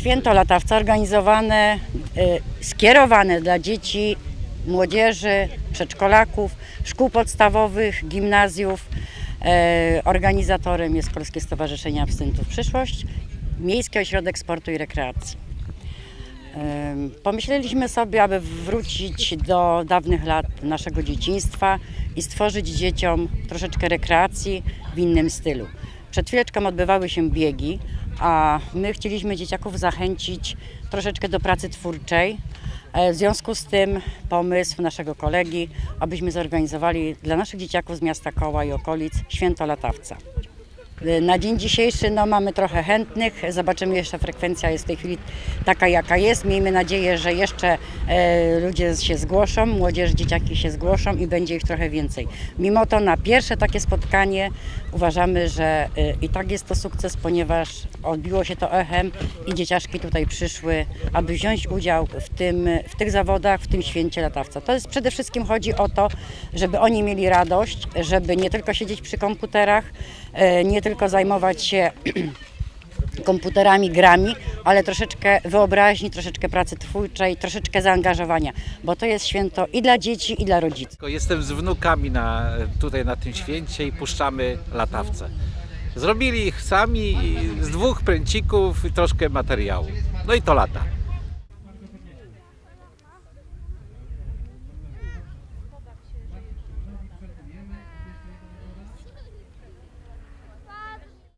Święto latawca organizowane, y, skierowane dla dzieci, młodzieży, przedszkolaków, szkół podstawowych, gimnazjów. E, Organizatorem jest Polskie Stowarzyszenie Abstynentów Przyszłość, Miejski Ośrodek Sportu i Rekreacji. Em, Pomyśleliśmy sobie, aby wrócić do dawnych lat naszego dzieciństwa i stworzyć dzieciom troszeczkę rekreacji w innym stylu. Przed chwileczką odbywały się biegi, a my chcieliśmy dzieciaków zachęcić troszeczkę do pracy twórczej. E, W związku z tym pomysł naszego kolegi, abyśmy zorganizowali dla naszych dzieciaków z miasta Koła i okolic święto latawca. Na dzień dzisiejszy no, mamy trochę chętnych. Zobaczymy, jeszcze frekwencja jest w tej chwili taka, jaka jest. Miejmy nadzieję, że jeszcze e, ludzie się zgłoszą, młodzież, dzieciaki się zgłoszą i będzie ich trochę więcej. Mimo to na pierwsze takie spotkanie uważamy, że e, i tak jest to sukces, ponieważ odbiło się to echem i dzieciaszki tutaj przyszły, aby wziąć udział w, tym, w tych zawodach, w tym święcie latawca. To jest przede wszystkim chodzi o to, żeby oni mieli radość, żeby nie tylko siedzieć przy komputerach, e, nie tylko zajmować się komputerami, grami, ale troszeczkę wyobraźni, troszeczkę pracy twórczej, troszeczkę zaangażowania, bo to jest święto i dla dzieci, i dla rodziców. Tylko Jestem z wnukami na, tutaj na tym święcie i puszczamy latawce. Zrobili ich sami z dwóch pręcików i troszkę materiału. No i to lata.